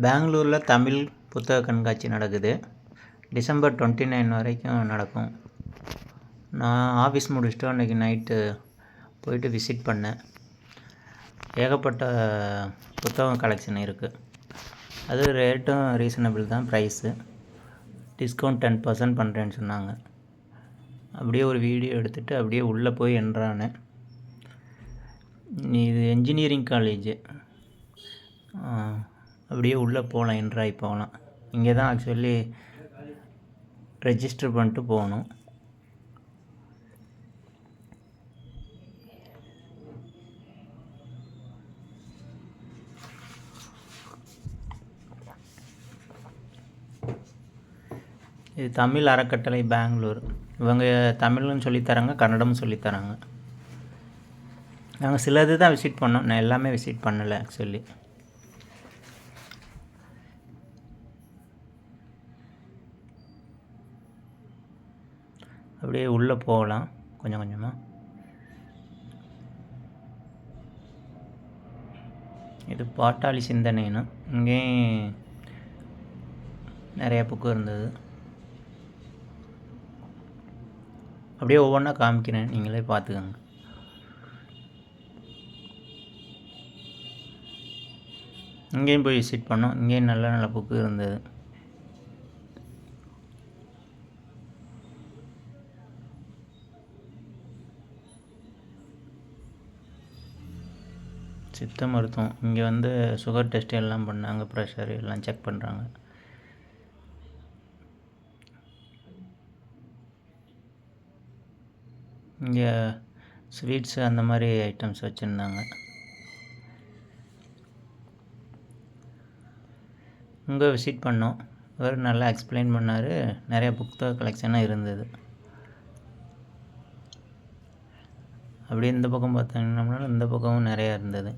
பெங்களூரில் தமிழ் புத்தக கண்காட்சி நடக்குது. டிசம்பர் டுவெண்ட்டி நைன் வரைக்கும் நடக்கும். நான் ஆஃபீஸ் முடிச்சுட்டு அன்றைக்கி நைட்டு போயிட்டு விசிட் பண்ணேன். ஏகப்பட்ட புத்தகம் கலெக்ஷன் இருக்குது அது ரேட்டும் ரீசனபிள் தான் ப்ரைஸு டிஸ்கவுண்ட் டென் பர்சன்ட் பண்ணுறேன்னு சொன்னாங்க. அப்படியே ஒரு வீடியோ எடுத்துகிட்டு அப்படியே உள்ளே போய் என்றானேன் இது என்ஜினியரிங் காலேஜு அப்படியே உள்ளே போகலாம் என்ட்ராகி போகலாம். இங்கே தான் ஆக்சுவலி ரெஜிஸ்டர் பண்ணிட்டு போகணும். இது தமிழ் அறக்கட்டளை பெங்களூர். இவங்க தமிழும் சொல்லித்தராங்க கன்னடமும் சொல்லித்தராங்க. நாங்கள் சிலது தான் விசிட் பண்ணோம். நான் எல்லாமே விசிட் பண்ணலை ஆக்சுவலி அப்படியே உள்ளே போகலாம் கொஞ்சம் கொஞ்சமாக. இது பாட்டாளி சிந்தனைன்னு. இங்கேயும் நிறைய புக்கு இருந்தது. அப்படியே ஒவ்வொன்றா காமிக்கிறேன். நீங்களே பார்த்துக்கோங்க. இங்கேயும் போய் விசிட் பண்ணோம். இங்கேயும் நல்ல நல்ல புக்கு இருந்தது. சித்த மருத்துவம். இங்கே வந்து சுகர் டெஸ்ட் எல்லாம் பண்ணாங்க ப்ரெஷர் எல்லாம் செக் பண்ணுறாங்க இங்கே ஸ்வீட்ஸு அந்த மாதிரி ஐட்டம்ஸ் வச்சுருந்தாங்க. இங்கே விசிட் பண்ணோம். அவர் நல்லா எக்ஸ்பிளைன் பண்ணார். நிறைய புக் கலெக்ஷனாக இருந்தது. அப்படியே இந்த பக்கம் பார்த்தீங்கன்னா இந்த பக்கமும் நிறையா இருந்தது.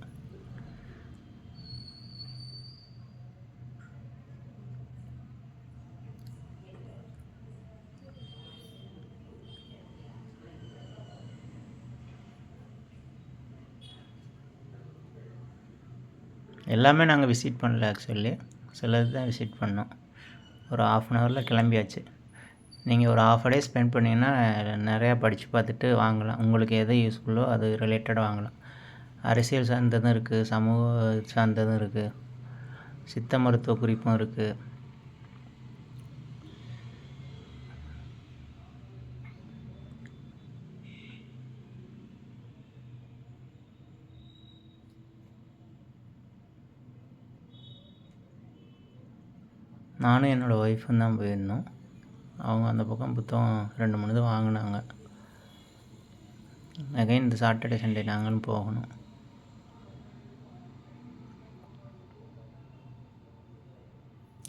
எல்லாமே நாங்கள் விசிட் பண்ணல ஆக்சுவலி சிலது தான் விசிட் பண்ணோம். ஒரு ஆஃப் அன் ஹவரில் கிளம்பியாச்சு. நீங்கள் ஒரு ஆஃப் டே ஸ்பெண்ட் பண்ணிங்கன்னா நிறையா படித்து பார்த்துட்டு வாங்கலாம். உங்களுக்கு எது யூஸ்ஃபுல்லோ அது ரிலேட்டடாக வாங்கலாம். அரசியல் சார்ந்ததும் இருக்குது சமூக சார்ந்ததும் இருக்குது சித்த மருத்துவ குறிப்பும் இருக்குது நானும் என்னோடய ஒய்ஃபும் தான் போயிருந்தோம். அவங்க அந்த பக்கம் புத்தகம் ரெண்டு மூணு இது வாங்கினாங்க. அகைன் இந்த சாட்டர்டே சண்டே நாங்களும் போகணும்.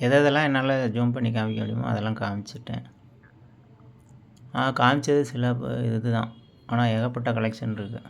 எதை எதெல்லாம் என்னால் ஜூம் பண்ணி காமிக்க முடியுமோ அதெல்லாம் காமிச்சிட்டேன். ஆ காமிச்சது சில இது தான் ஆனால் ஏகப்பட்ட கலெக்ஷன் இருக்குது